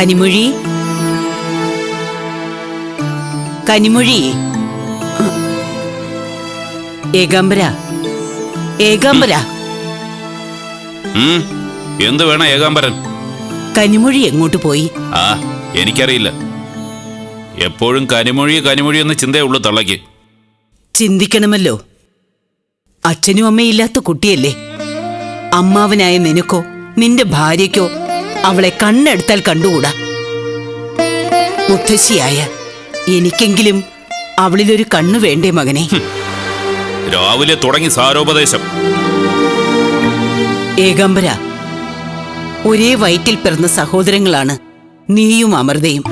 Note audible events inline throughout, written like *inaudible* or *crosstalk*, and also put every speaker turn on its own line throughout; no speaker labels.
കനിമൊഴി. കനിമൊഴി. ഏകാംബര. ഏകാംബര.
എന്ത് വേണം ഏകാംബരൻ?
കനിമൊഴി എങ്ങോട്ട് പോയി?
ആ എനിക്കറിയില്ല. എപ്പോഴും കനിമൊഴി കനിമൊഴി എന്ന ചിന്തയുള്ളൂ തള്ളയ്ക്ക്.
ചിന്തിക്കണമല്ലോ. അച്ഛനും അമ്മയില്ലാത്ത കുട്ടിയല്ലേ? അമ്മാവനായ നിനക്കോ നിന്റെ ഭാര്യയ്ക്കോ അവളെ കണ്ണെടുത്താൽ കണ്ടുകൂടാ? മുത്തശ്ശിയായ എനിക്കെങ്കിലും അവളിലൊരു കണ്ണു വേണ്ടേ മകനെ?
രാവിലെ തുടങ്ങി സാരോപദേശം.
ഏകാംബര ഒരേ വയറ്റിൽ പിറന്ന സഹോദരങ്ങളാണ് നീയും അമൃതയും.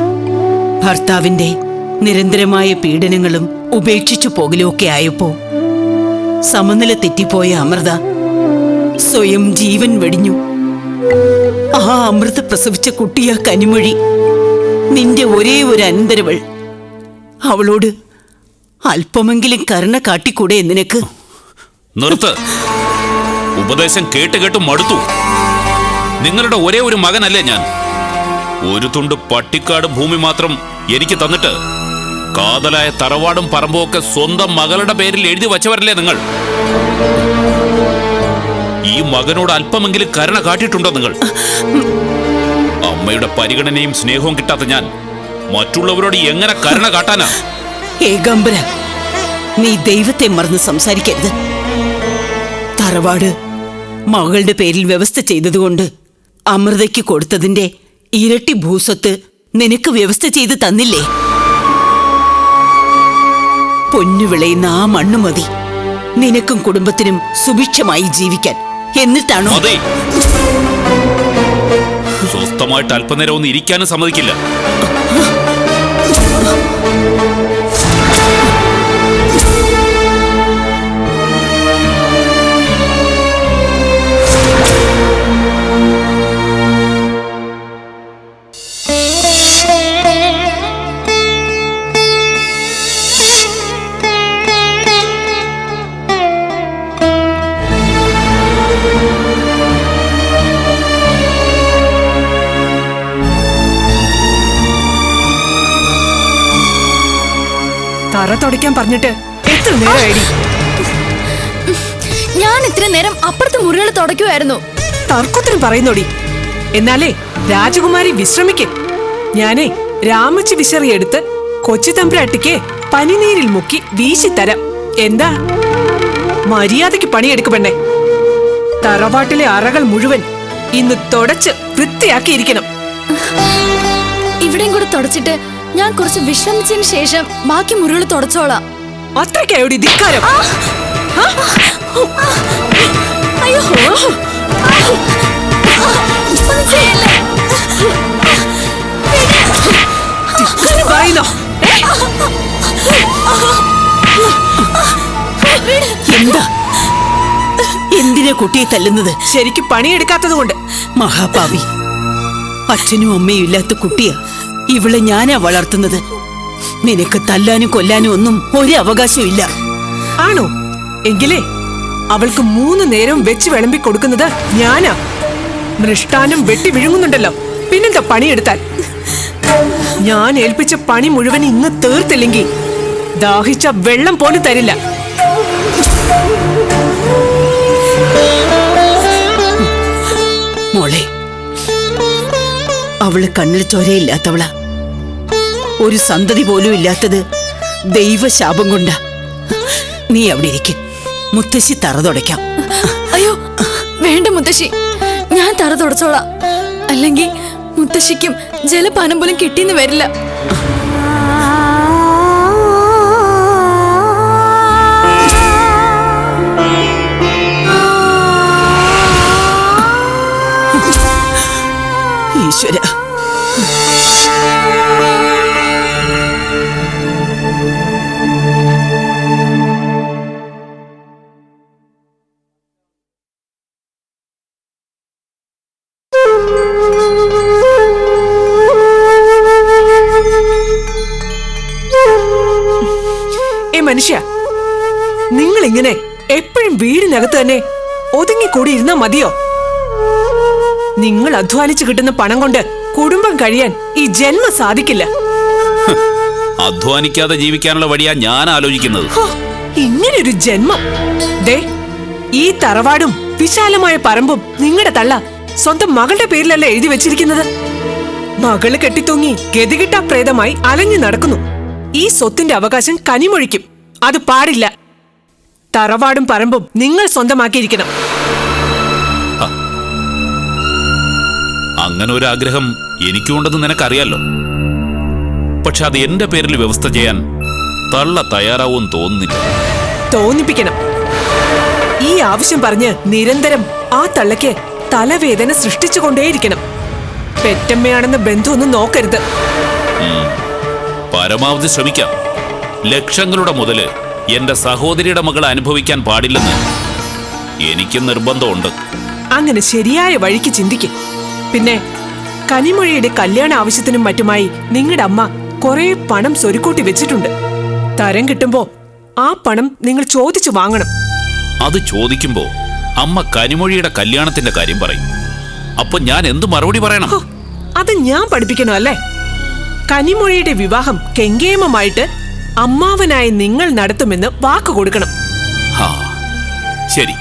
ഭർത്താവിന്റെ നിരന്തരമായ പീഡനങ്ങളും ഉപേക്ഷിച്ചു പോകലുമൊക്കെ ആയപ്പോ സമനില തെറ്റിപ്പോയ അമൃത സ്വയം ജീവൻ വെടിഞ്ഞു. ആ അമൃത പ്രസവിച്ച കുട്ടിയ കനിമൊഴി. നിന്റെ ഒരേ ഒരു അനന്തരവൾ. അവളോട് അല്പമെങ്കിലും കരുണ കാട്ടിക്കൂടെ നിനക്ക്.
നിർത്ത്. ഉപദേശം കേട്ട് കേട്ട് മടുത്തു. നിങ്ങളുടെ ഒരേ ഒരു മകനല്ലേ ഞാൻ. ഒരു തുണ്ട് പട്ടിക്കാട് ഭൂമി മാത്രം എനിക്ക് തന്നിട്ട് കാതലായ തറവാടും പറമ്പും ഒക്കെ സ്വന്തം മകളുടെ പേരിൽ എഴുതി വച്ചവരല്ലേ നിങ്ങൾ? ഈ മകനോട് അല്പമെങ്കിലും കരുണ കാട്ടിയിട്ടുണ്ടോ നിങ്ങൾ? അമ്മയുടെ പരിഗണനയും സ്നേഹവും കിട്ടാത്ത ഞാൻ മറ്റുള്ളവരോട് എങ്ങനെ കരുണ കാട്ടാനാ?
ഏകാംബര നീ ദൈവത്തെ മറന്ന് സംസാരിക്കരുത്. തറവാട് മകളുടെ പേരിൽ വ്യവസ്ഥ ചെയ്തതുകൊണ്ട് അമൃതയ്ക്ക് കൊടുത്തതിന്റെ ഇരട്ടി ഭൂസ്വത്ത് നിനക്ക് വ്യവസ്ഥ ചെയ്ത് തന്നില്ലേ? പൊന്നു വിളയുന്ന ആ മണ്ണു മതി നിനക്കും കുടുംബത്തിനും സുഭിക്ഷമായി ജീവിക്കാൻ എന്നിട്ടാണോ?
അതെ. സ്വസ്ഥമായിട്ട് അല്പനേരം ഒന്ന് ഇരിക്കാനും സമ്മതിക്കില്ല.
തറ തുടയ്ക്കാൻ പറഞ്ഞിട്ട് എത്ര നേരമായി
ഞാൻ ഇത്ര നേരം അപ്പുറത്തെ മുറികൾ തുടയ്ക്കുമായിരുന്നു
തർക്കത്തിന് പറയുന്നോടി. എന്നാലേ രാജകുമാരി വിശ്രമിക്ക്. ഞാനേ രാമച്ചി എടുത്ത് കൊച്ചി തമ്പുരാട്ടിക്ക് പനിനീരിൽ മുക്കി വീശിത്തരാം. എന്താ? മര്യാദയ്ക്ക് പണിയെടുക്കുമെണ്ണേ തറവാട്ടിലെ അറകൾ മുഴുവൻ ഇന്ന് തുടച്ച് വൃത്തിയാക്കിയിരിക്കണം.
ഇവിടെയും കൂടെ തുടച്ചിട്ട് ഞാൻ കുറച്ച് വിശ്രമിച്ചതിന് ശേഷം ബാക്കി മുറികൾ തുടച്ചോളാം.
അത്രയ്ക്കായോടി ധിക്കാരം?
അയ്യോ. ഒന്നും ചെയ്യല്ലേ.
ധിക്കാരം പറയുന്നോ
എന്താ? എന്തിനാ കുട്ടിയെ തല്ലുന്നത്?
ശരിക്കും പണിയെടുക്കാത്തത് കൊണ്ട്.
മഹാപാവി. അച്ഛനും അമ്മയും ഇല്ലാത്ത കുട്ടിയാ. ഇവളെ ഞാനാ വളർത്തുന്നത്. നിനക്ക് തല്ലാനും കൊല്ലാനും ഒന്നും ഒരു അവകാശവും ഇല്ല
ആണോ? എങ്കിലേ അവൾക്ക് മൂന്ന് നേരം വെച്ച് വിളമ്പി കൊടുക്കുന്നത് ഞാനാ. മൃഷ്ടാനും വെട്ടി വിഴുങ്ങുന്നുണ്ടല്ലോ. പിന്നെന്താ പണിയെടുത്താൽ? ഞാൻ ഏൽപ്പിച്ച പണി മുഴുവൻ ഇന്ന് തീർത്തില്ലെങ്കിൽ ദാഹിച്ച വെള്ളം പോലും തരില്ല.
മോളെ അവൾ കണ്ണിൽ ചോരയില്ലാത്തവളാ. ഒരു സന്തതി പോലും ഇല്ലാത്തത് ദൈവശാപം കൊണ്ടാ. നീ അവിടെ ഇരിക്കും. മുത്തശ്ശി തറ തുടയ്ക്കാം.
അയ്യോ വേണ്ട മുത്തശ്ശി. ഞാൻ തറ തുടച്ചോളാം. അല്ലെങ്കിൽ മുത്തശ്ശിക്കും ജലപാനം പോലും കിട്ടിയെന്ന് വരില്ല.
നിങ്ങൾ ഇങ്ങനെ എപ്പോഴും വീടിനകത്ത് തന്നെ ഒതുങ്ങിക്കൂടി ഇരുന്നാ മതിയോ? നിങ്ങൾ അധ്വാനിച്ചു കിട്ടുന്ന പണം കൊണ്ട് കുടുംബം കഴിയാൻ ഈ ജന്മം സാധിക്കില്ല.
അധ്വാനിക്കാതെ ജീവിക്കാനുള്ള വഴിയാ ഞാൻ ആലോചിക്കുന്നത്.
ഇങ്ങനൊരു ജന്മം. ദേ ഈ തറവാടും വിശാലമായ പറമ്പും നിങ്ങളുടെ തള്ള സ്വന്തം മകളുടെ പേരിലല്ല എഴുതി വെച്ചിരിക്കുന്നത്. മകൾ കെട്ടിത്തൂങ്ങി ഗതികിട്ടാ പ്രേതമായി അലഞ്ഞു നടക്കുന്നു. ഈ സ്വത്തിന്റെ അവകാശം കനിമൊഴിക്കും. അത് പാടില്ല. തറവാടും പറമ്പും നിങ്ങൾ സ്വന്തമാക്കിയിരിക്കണം.
അങ്ങനെ ഒരു ആഗ്രഹം എനിക്കുണ്ടെന്ന് നിനക്കറിയാലോ? പക്ഷെ അത് എന്റെ പേരിൽ വ്യവസ്ഥ ചെയ്യാൻ തള്ള തയ്യാറാവും തോന്നുന്നില്ല
തോന്നിപ്പിക്കണം. ഈ ആവശ്യം പറഞ്ഞ് നിരന്തരം ആ തള്ളയ്ക്ക് തലവേദന സൃഷ്ടിച്ചുകൊണ്ടേയിരിക്കണം. പെറ്റമ്മയാണെന്ന ബന്ധമൊന്നും നോക്കരുത്.
പരമാവധി ശ്രമിക്കാം. ലക്ഷങ്ങളുടെ മുതൽ എന്റെ സഹോദരിയുടെ മകൾ അനുഭവിക്കാൻ പാടില്ലെന്ന് എനിക്ക് നിർബന്ധമുണ്ട്.
അങ്ങനെ ശരിയായ വഴിക്ക് ചിന്തിക്കും. പിന്നെ കനിമൊഴിയുടെ കല്യാണ ആവശ്യത്തിനും മറ്റുമായി നിങ്ങളുടെ അമ്മ കുറെ പണം സ്വരുക്കൂട്ടി വെച്ചിട്ടുണ്ട്. തരം കിട്ടുമ്പോ ആ പണം നിങ്ങൾ ചോദിച്ചു വാങ്ങണം.
അത് ചോദിക്കുമ്പോ അമ്മ കനിമൊഴിയുടെ കല്യാണത്തിന്റെ കാര്യം പറയും. അപ്പൊ ഞാൻ എന്ത് മറുപടി പറയണം?
അത് ഞാൻ പഠിപ്പിക്കണോ അല്ലേ? കനിമൊഴിയുടെ വിവാഹം കെങ്കേമമായിട്ട് അമ്മാവനായി നിങ്ങൾ നടത്തുമെന്ന് വാക്ക് കൊടുക്കണം.
ശരി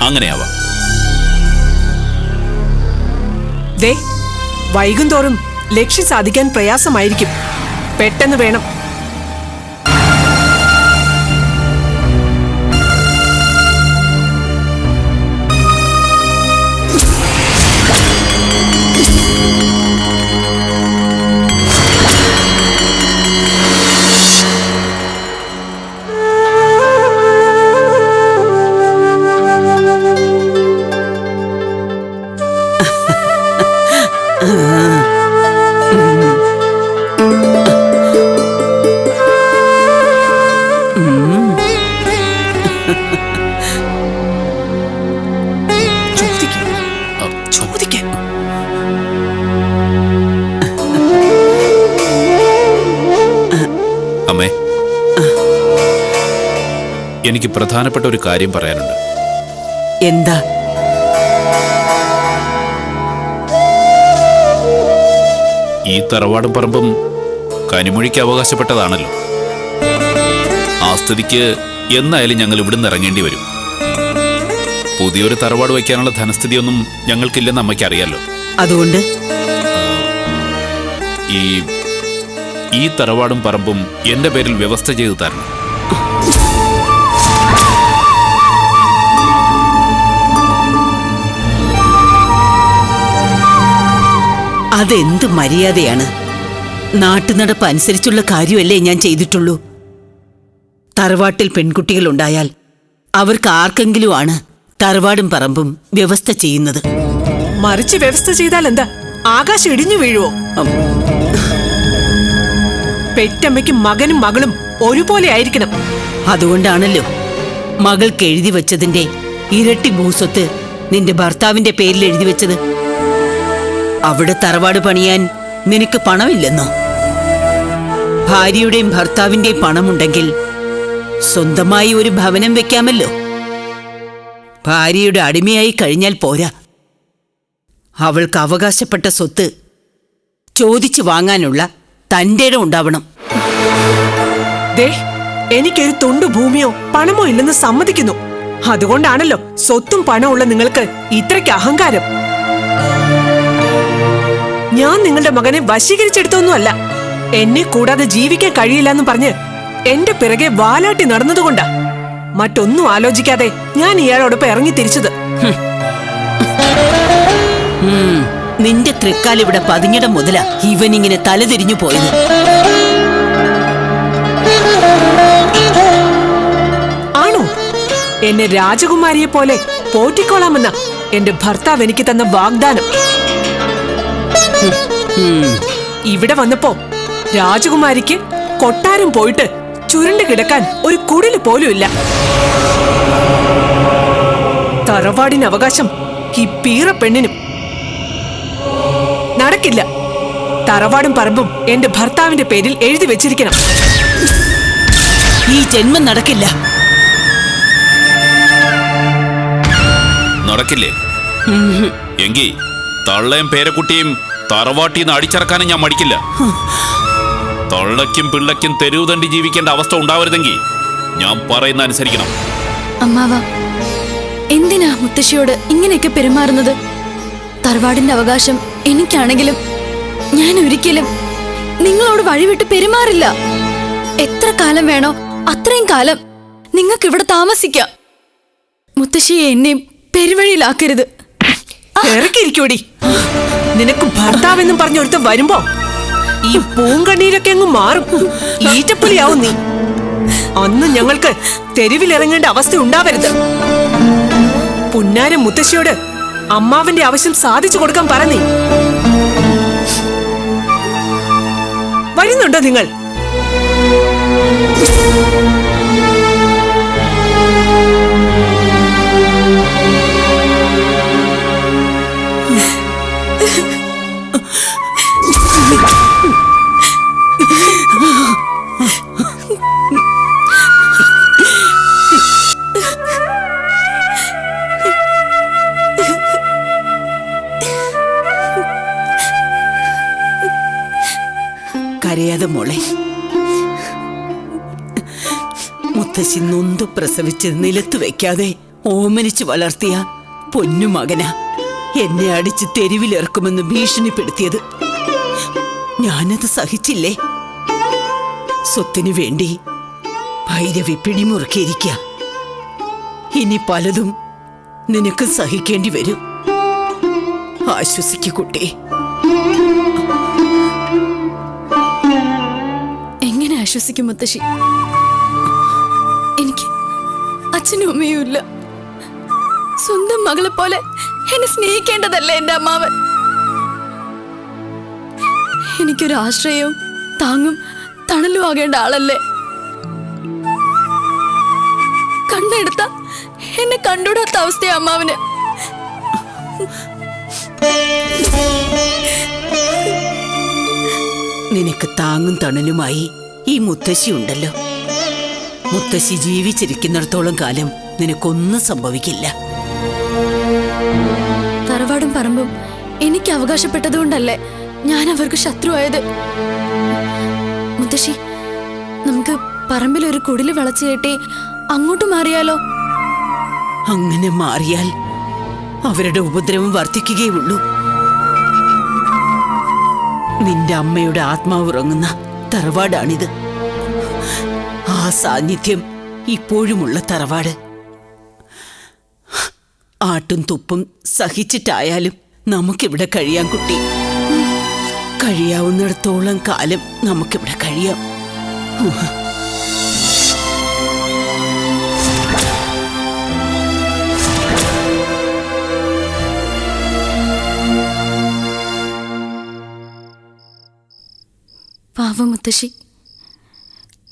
അങ്ങനെയാവാം.
ദേ വൈകുന്തോറും ലക്ഷ്യം സാധിക്കാൻ പ്രയാസമായിരിക്കും. പെട്ടെന്ന് വേണം.
എനിക്ക് പ്രധാനപ്പെട്ട ഒരു കാര്യം പറയാനുണ്ട്.
എന്താ?
ഈ തറവാടും പറമ്പും കനിമൊഴിക്ക് അവകാശപ്പെട്ടതാണല്ലോ. ആ സ്ഥിതിക്ക് എന്നായാലും ഞങ്ങൾ ഇവിടുന്ന് ഇറങ്ങേണ്ടി വരും. പുതിയൊരു തറവാട് വയ്ക്കാനുള്ള ധനസ്ഥിതിയൊന്നും ഞങ്ങൾക്കില്ലെന്ന് അമ്മയ്ക്ക് അറിയാലോ.
അതുകൊണ്ട്?
ഈ ഈ തറവാടും പറമ്പും എന്റെ പേരിൽ വ്യവസ്ഥ ചെയ്തു തരണം.
അതെന്ത് മര്യാദയാണ്? നാട്ടുനടപ്പ് അനുസരിച്ചുള്ള കാര്യമല്ലേ ഞാൻ ചെയ്തിട്ടുള്ളൂ. തറവാട്ടിൽ പെൺകുട്ടികൾ ഉണ്ടായാൽ അവർക്ക് ആർക്കെങ്കിലും ആണ് തറവാടും പറമ്പും വ്യവസ്ഥ ചെയ്യുന്നത്.
മറിച്ച് വ്യവസ്ഥ ചെയ്താൽ എന്താ? ആകാശം ഇടിഞ്ഞു വീഴുവോ? പെറ്റമ്മയ്ക്കും മകനും മകളും ഒരുപോലെ ആയിരിക്കണം.
അതുകൊണ്ടാണല്ലോ മകൾക്ക് എഴുതി വെച്ചതിന്റെ ഇരട്ടി ഭൂസ്വത്ത് നിന്റെ ഭർത്താവിന്റെ പേരിൽ എഴുതി വെച്ചത്. അവിടെ തറവാട് പണിയാൻ നിനക്ക് പണമില്ലെന്നോ? ഭാര്യയുടെയും ഭർത്താവിന്റെയും പണമുണ്ടെങ്കിൽ സ്വന്തമായി ഒരു ഭവനം വെക്കാമല്ലോ. ഭാര്യയുടെ അടിമയായി കഴിഞ്ഞാൽ പോരാ. അവൾക്ക് അവകാശപ്പെട്ട സ്വത്ത് ചോദിച്ചു വാങ്ങാനുള്ള തന്റെ ഉണ്ടാവണം.
ദേ എനിക്കൊരു തുണ്ടു ഭൂമിയോ പണമോ ഇല്ലെന്ന് സമ്മതിക്കുന്നു. അതുകൊണ്ടാണല്ലോ സ്വത്തും പണമുള്ള നിങ്ങൾക്ക് ഇത്രയ്ക്ക് അഹങ്കാരം. ഞാൻ നിങ്ങളുടെ മകനെ വശീകരിച്ചെടുത്തൊന്നുമല്ല. എന്നെ കൂടാതെ ജീവിക്കാൻ കഴിയില്ല എന്ന് പറഞ്ഞ് എന്റെ പിറകെ വാലാട്ടി നടന്നതുകൊണ്ടാ. മറ്റൊന്നും ആലോചിക്കാതെ ഞാൻ ഇയാളോടൊപ്പം ഇറങ്ങി തിരിച്ചത്.
നിന്റെ തൃക്കാൽ ഇവിടെ പതിഞ്ഞിടം മുതല ഇവനിങ്ങനെ തലതിരിഞ്ഞു പോയത്.
ആണോ? എന്നെ രാജകുമാരിയെ പോലെ പോറ്റിക്കോളാമെന്ന എന്റെ ഭർത്താവ് എനിക്ക് തന്ന വാഗ്ദാനം. ഇവിടെ വന്നപ്പോ രാജകുമാരിക്ക് കൊട്ടാരം പോയിട്ട് ചുരുണ്ട് കിടക്കാൻ ഒരു കുടിൽ പോലും ഇല്ല. തറവാടിന് അവകാശം ഈ പീറ പെണ്ണിനും നടക്കില്ല. തറവാടും പറമ്പും എന്റെ ഭർത്താവിന്റെ പേരിൽ എഴുതി വെച്ചിരിക്കണം.
ഈ ജന്മം നടക്കില്ല.
നടക്കില്ലേ? എങ്കി തള്ളയും പേരക്കുട്ടിയും തറവാട്ടിൽ നിന്ന് അടിച്ചിറക്കാനും ഞാൻ മടിക്കില്ല. തള്ളയ്ക്കും പിള്ളയ്ക്കും തെരുവ് തണ്ടി ജീവിക്കേണ്ട അവസ്ഥ ഉണ്ടാവരുതെങ്കിൽ ഞാൻ പറയുന്ന അനുസരിക്കണം.
അമ്മാവ എന്തിനാ മുത്തശ്ശിയോട് ഇങ്ങനെയൊക്കെ പെരുമാറുന്നത്? തറവാടിന്റെ അവകാശം എനിക്കാണെങ്കിലും ഞാൻ ഒരിക്കലും നിങ്ങളോട് വഴിവിട്ട് പെരുമാറില്ല. എത്ര കാലം വേണോ അത്രയും കാലം നിങ്ങൾക്ക് ഇവിടെ താമസിക്കാം. മുത്തശ്ശിയെ എന്നെയും പെരുവഴിയിലാക്കരുത്.
ഇറക്കിരിക്കോടി നിനക്ക് ഭർത്താവെന്നും പറഞ്ഞ ഒരുത്തം വരുമ്പോ ഈ പൂങ്കണ്ണീരൊക്കെ അങ്ങ് മാറും. ഈറ്റപ്പുലിയാവും നീ. അന്ന് ഞങ്ങൾക്ക് തെരുവിലിറങ്ങേണ്ട അവസ്ഥ ഉണ്ടാവരുത്. പുന്നാരം മുത്തശ്ശിയോട് അമ്മാവിന്റെ ആവശ്യം സാധിച്ചു കൊടുക്കാൻ പറ നീ. വരുന്നുണ്ടോ നിങ്ങൾ?
കരയാതെ മോളെ. മുത്തശ്ശി നൊന്ത് പ്രസവിച്ച് നിലത്ത് വെക്കാതെ ഓമനിച്ച് വളർത്തിയ പൊന്നു മകന എന്നെ അടിച്ച് തെരുവിലിറക്കുമെന്ന് ഭീഷണിപ്പെടുത്തിയത്. ഞാനത് സഹിച്ചില്ലേ? സ്വത്തിനു വേണ്ടി ഭൈരവി പിടിമുറുക്കിയിരിക്ക. ഇനി പലതും നിനക്ക് സഹിക്കേണ്ടി വരും. ആശ്വസിക്കു കുട്ടി.
എങ്ങനെ ആശ്വസിക്കും മുത്തശ്ശി. എനിക്ക് അച്ഛനും അമ്മയും ഇല്ല. സ്വന്തം മകളെ പോലെ എന്നെ സ്നേഹിക്കേണ്ടതല്ലേ എന്റെ അമ്മാവൻ? എനിക്കൊരു ആശ്രയവും താങ്ങും തണലും ആകേണ്ട ആളല്ലേ? കണ്ടെടുത്ത എന്നെ കണ്ടുവിടാത്ത അവസ്ഥയാ അമ്മാവന്.
നിനക്ക് താങ്ങും തണലുമായി ഈ മുത്തശ്ശി ഉണ്ടല്ലോ. മുത്തശ്ശി ജീവിച്ചിരിക്കുന്നിടത്തോളം കാലം നിനക്കൊന്നും സംഭവിക്കില്ല.
തറവാടും പറമ്പും എനിക്ക് അവകാശപ്പെട്ടതുകൊണ്ടല്ലേ ഞാൻ അവർക്ക് ശത്രുവായത്? മുത്തശ്ശി നമുക്ക് പറമ്പിൽ ഒരു കുടിൽ വളച്ചു കെട്ടി അങ്ങോട്ട് മാറിയാലോ?
അങ്ങനെ മാറിയാൽ അവരുടെ ഉപദ്രവം വർദ്ധിക്കുകയുള്ളൂ നിന്റെ അമ്മയുടെ ആത്മാവ് ഉറങ്ങുന്ന തറവാടാണിത്. ആ സാന്നിധ്യം ഇപ്പോഴുമുള്ള തറവാട്. ആട്ടും തുപ്പും സഹിച്ചിട്ടായാലും നമുക്കിവിടെ കഴിയാം കുട്ടി. കഴിയാവുന്നിടത്തോളം കാലം നമുക്കിവിടെ കഴിയാം.
പാവ മുത്തശ്ശി.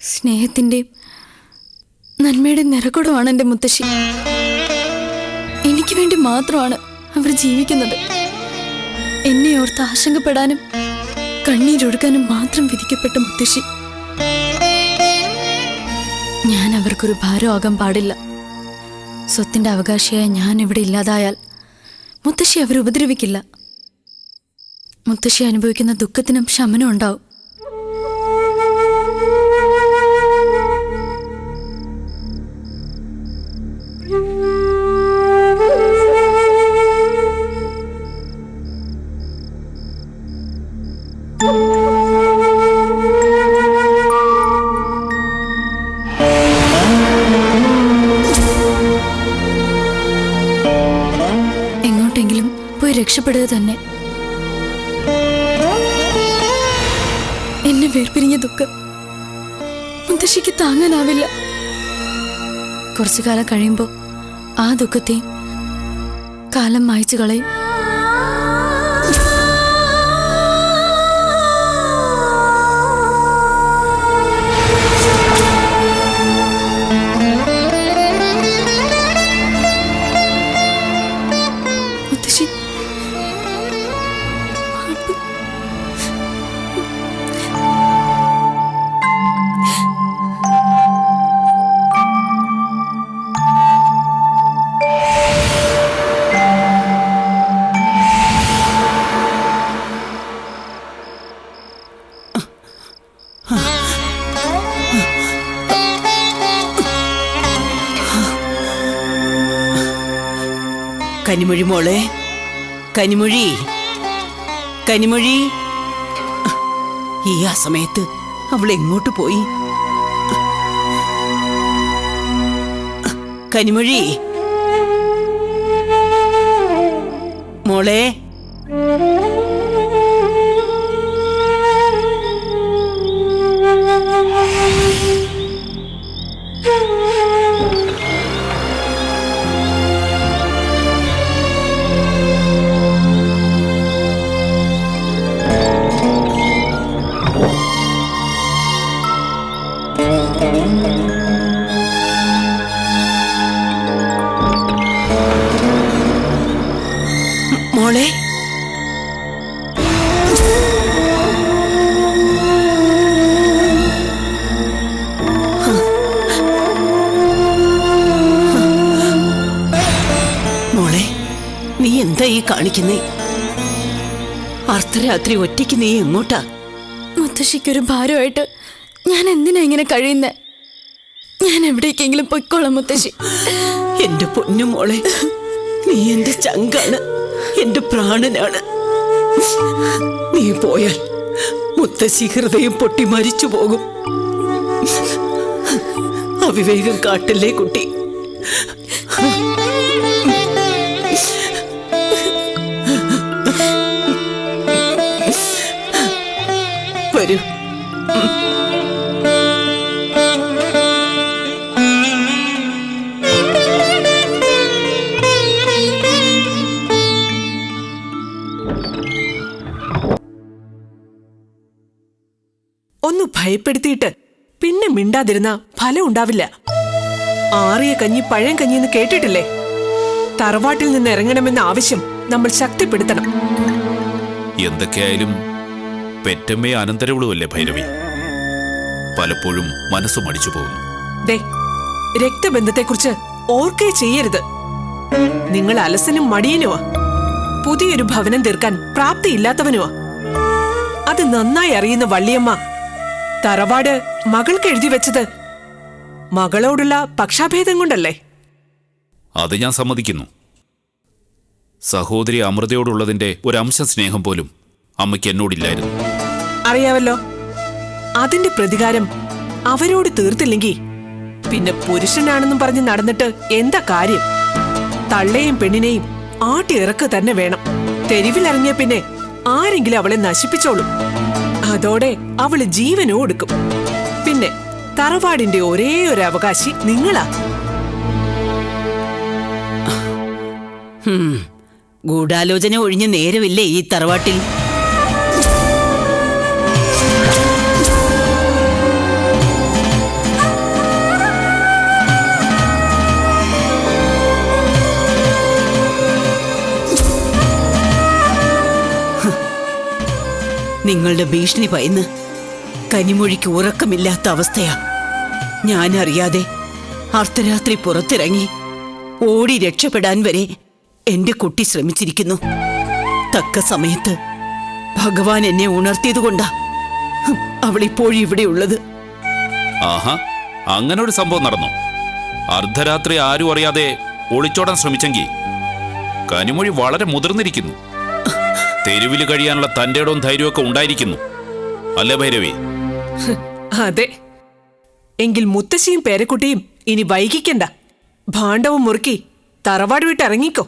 സ്നേഹത്തിന്റെയും നന്മയുടെ നിറകുടമാണ് എന്റെ മുത്തശ്ശി. എനിക്ക് വേണ്ടി മാത്രമാണ് അവർ ജീവിക്കുന്നത്. എന്നെ ഓർത്ത് ആശങ്കപ്പെടാനും കണ്ണീരൊഴുക്കാനും മാത്രം വിധിക്കപ്പെട്ട മുത്തശ്ശി. ഞാൻ അവർക്കൊരു ഭാരമാകാൻ പാടില്ല. സ്വത്തിന്റെ അവകാശിയായ ഞാൻ ഇവിടെ ഇല്ലാതായാൽ മുത്തശ്ശി അവരെ ഉപദ്രവിക്കില്ല. മുത്തശ്ശി അനുഭവിക്കുന്ന ദുഃഖത്തിനും ശമനം ഉണ്ടാവും. താങ്ങാനാവില്ല. കുറച്ചു കാലം കഴിയുമ്പോൾ ആ ദുഃഖത്തെയും കാലം മായ്ച്ചു കളയും.
കനിമൊഴി മോളെ. കനിമൊഴി. കനിമൊഴി. ഈ ആ സമയത്ത് അവൾ എങ്ങോട്ട് പോയി? കനിമൊഴി. മോളെ. കാണിക്കുന്നേ അർദ്ധരാത്രി ഒറ്റയ്ക്ക് നീ എങ്ങോട്ടാ?
മുത്തശ്ശിക്കൊരു ഭാരമായിട്ട് ഞാൻ എന്തിനാ ഇങ്ങനെ കഴിയുന്നേ? ഞാൻ എവിടേക്കെങ്കിലും പൊയ്ക്കോളാം മുത്തശ്ശി.
എന്റെ പൊന്നു മോളെ നീ എന്റെ ചങ്കാണ് എന്റെ പ്രാണനാണ്. നീ പോയാൽ മുത്തശ്ശി ഹൃദയം പൊട്ടി മരിച്ചു പോകും. അവിവേകം കാട്ടില്ലേ കുട്ടി?
ഭയപ്പെടുത്തിയിട്ട് പിന്നെ മിണ്ടാതിരുന്ന ഫലം ഉണ്ടാവില്ല. ആറിയ കഞ്ഞി പഴം കഞ്ഞി എന്ന് കേട്ടിട്ടില്ലേ? തറവാട്ടിൽ നിന്ന് ഇറങ്ങണമെന്ന ആവശ്യം നമ്മൾ ശക്തിപ്പെടുത്തണം.
എന്തൊക്കെയായാലും പെറ്റമ്മയെ അനന്തരവളുമല്ലേ ഭൈരവി? പലപ്പോഴും മനസ്സ് മടിച്ചു പോകുന്നു
ദേ രക്തബന്ധത്തെക്കുറിച്ച് ഓർക്കേ ചെയ്യരുത്. നിങ്ങൾ അലസനും മടിയനുവാ. പുതിയൊരു ഭവനം തീർക്കാൻ പ്രാപ്തിയില്ലാത്തവനുവാ. അത് നന്നായി അറിയുന്ന വള്ളിയമ്മ തറവാട് മകൾക്ക് എഴുതി വെച്ചത്. മകളോടുള്ള പക്ഷാഭേദം കൊണ്ടല്ലേ?
അത് ഞാൻ സമ്മതിക്കുന്നു. സഹോദരി അമൃതയോടുള്ളതിന്റെ ഒരംശ സ്നേഹം പോലും അമ്മയ്ക്ക് എന്നോടില്ലായിരുന്നു.
അറിയാവല്ലോ അതിന്റെ പ്രതികാരം അവരോട് തീർത്തില്ലെങ്കിൽ പിന്നെ പുരുഷനാണെന്നും പറഞ്ഞ് നടന്നിട്ട് എന്താ കാര്യം? തള്ളയെയും പെണ്ണിനെയും ആട്ടിയിറക്കുക തന്നെ വേണം. തെരുവിലിറങ്ങിയ പിന്നെ ആരെങ്കിലും അവളെ നശിപ്പിച്ചോളും. അതോടെ അവൾ ജീവനും എടുക്കും പിന്നെ തറവാടിന്റെ ഒരേ ഒരു അവകാശി നിങ്ങളാ.
ഗൂഢാലോചന ഒഴിഞ്ഞ് നേരമില്ലേ ഈ തറവാട്ടിൽ? നിങ്ങളുടെ ഭീഷണി ഭയന്ന് കനിമൊഴിക്ക് ഉറക്കമില്ലാത്ത അവസ്ഥയാ. ഞാനറിയാതെ അർദ്ധരാത്രി പുറത്തിറങ്ങി ഓടി രക്ഷപ്പെടാൻ വരെ എന്റെ കുട്ടി ശ്രമിച്ചിരിക്കുന്നു. തക്ക സമയത്ത് ഭഗവാൻ എന്നെ ഉണർത്തിയതുകൊണ്ടാ അവളിപ്പോഴും ഇവിടെയുള്ളത്.
ആഹാ അങ്ങനെ ഒരു സംഭവം നടന്നു. അർദ്ധരാത്രി ആരും അറിയാതെ ഒളിച്ചോടാൻ ശ്രമിച്ചെങ്കിൽ കനിമൊഴി വളരെ മുതിർന്നിരിക്കുന്നു. തെരുവിൽ കഴിയാനുള്ള തന്റെ ഇടവും ധൈര്യമൊക്കെ ഉണ്ടായിരിക്കുന്നു. അല്ലേ ഭൈരവി? *laughs*
അതെ. എങ്കിൽ മുത്തശ്ശിയും പേരക്കുട്ടിയും ഇനി വൈകിക്കണ്ട. ഭാണ്ഡവും മുറുക്കി തറവാട് വിട്ട് ഇറങ്ങിക്കോ.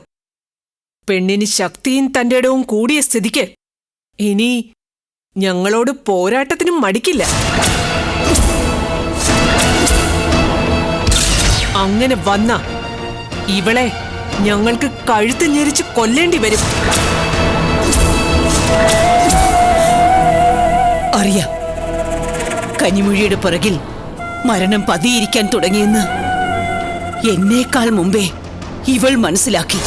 പെണ്ണിന് ശക്തിയും തന്റെ ഇടവും കൂടിയ സ്ഥിതിക്ക് ഇനി ഞങ്ങളോട് പോരാട്ടത്തിനും മടിക്കില്ല. അങ്ങനെ വന്ന ഇവളെ ഞങ്ങൾക്ക് കഴുത്ത് ഞെരിച്ച് കൊല്ലേണ്ടി വരും.
അറിയാം. കനിമൊഴിയുടെ പിറകിൽ മരണം പതിയിരിക്കാൻ തുടങ്ങിയെന്ന്. എന്നേക്കാൾ മുമ്പേ ഇവൾ മനസ്സിലാക്കി.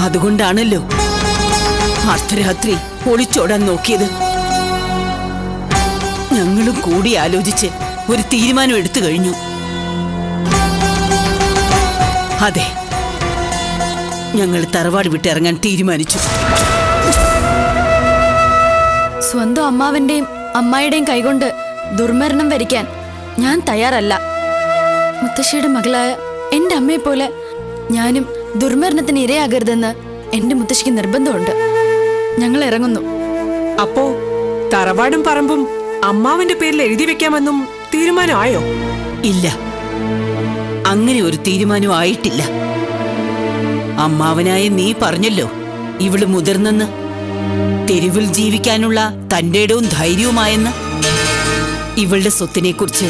അതുകൊണ്ടാണല്ലോ അർദ്ധരാത്രി ഒളിച്ചോടാൻ നോക്കിയത്. ഞങ്ങളും കൂടി ആലോചിച്ച് ഒരു തീരുമാനം എടുത്തു കഴിഞ്ഞു. അതെ ഞങ്ങൾ തറവാട് വിട്ടിറങ്ങാൻ തീരുമാനിച്ചു.
സ്വന്തം അമ്മാവന്റെയും അമ്മായിയുടെയും കൈകൊണ്ട് ദുർമരണം വരിക്കാൻ ഞാൻ തയ്യാറല്ല. മുത്തശ്ശിയുടെ മകളായ എന്റെ അമ്മയെ പോലെ ഞാനും ദുർമരണത്തിന് ഇരയാകരുതെന്ന് എന്റെ മുത്തശ്ശിക്ക് നിർബന്ധമുണ്ട്. ഞങ്ങൾ ഇറങ്ങുന്നു.
അപ്പോ തറവാടും പറമ്പും അമ്മാവിന്റെ പേരിൽ എഴുതി വെക്കാമെന്നും തീരുമാനമായോ?
ഇല്ല. അങ്ങനെ ഒരു തീരുമാനം ആയിട്ടില്ല. അമ്മാവനായ നീ പറഞ്ഞല്ലോ ഇവൾ മുതിർന്നെന്ന്. തെരുവിൽ ജീവിക്കാനുള്ള തന്റെ ഇടവും ധൈര്യവുമായെന്ന്. ഇവളുടെ സ്വത്തിനെക്കുറിച്ച്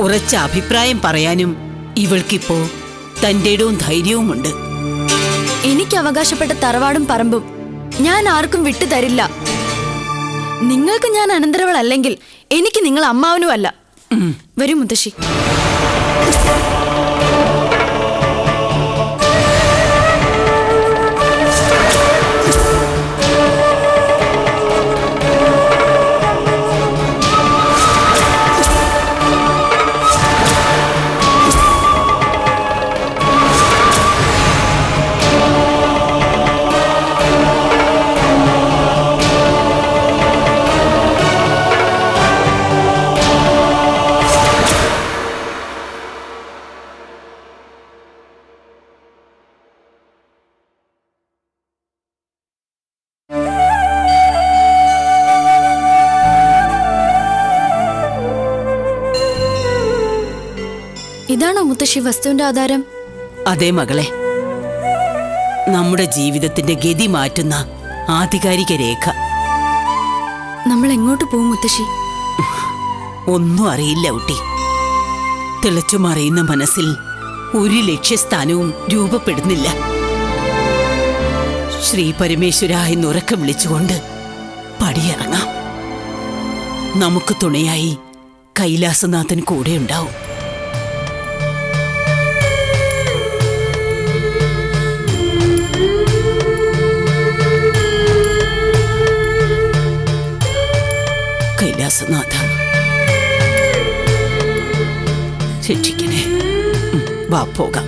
ഉറച്ച അഭിപ്രായം പറയാനും ഇവൾക്കിപ്പോ തന്റെ ഇടവും ധൈര്യവുമുണ്ട്.
എനിക്ക് അവകാശപ്പെട്ട തറവാടും പറമ്പും ഞാൻ ആർക്കും വിട്ടു തരില്ല. നിങ്ങൾക്ക് ഞാൻ അനന്തരവളല്ലെങ്കിൽ എനിക്ക് നിങ്ങൾ അമ്മാവനുമല്ല. വരൂ മുത്തശ്ശി. ഇതാണോ മുത്തശ്ശി വസ്തുവിന്റെ ആധാരം?
അതേ മകളെ. നമ്മുടെ ജീവിതത്തിന്റെ ഗതി മാറ്റുന്ന ആധികാരിക രേഖ.
നമ്മൾ എങ്ങോട്ട് പോകും മുത്തശ്ശി?
ഒന്നും അറിയില്ല ഊട്ടി തിളച്ചു മറിയുന്ന മനസ്സിൽ ഒരു ലക്ഷ്യസ്ഥാനവും രൂപപ്പെടുന്നില്ല. ശ്രീ പരമേശ്വര എന്നുറക്കം വിളിച്ചുകൊണ്ട് പടിയിറങ്ങാം. നമുക്ക് തുണയായി കൈലാസനാഥൻ കൂടെ ഉണ്ടാവും. കൈലാസനാഥ രക്ഷിക്കണേ വാ പോകാം.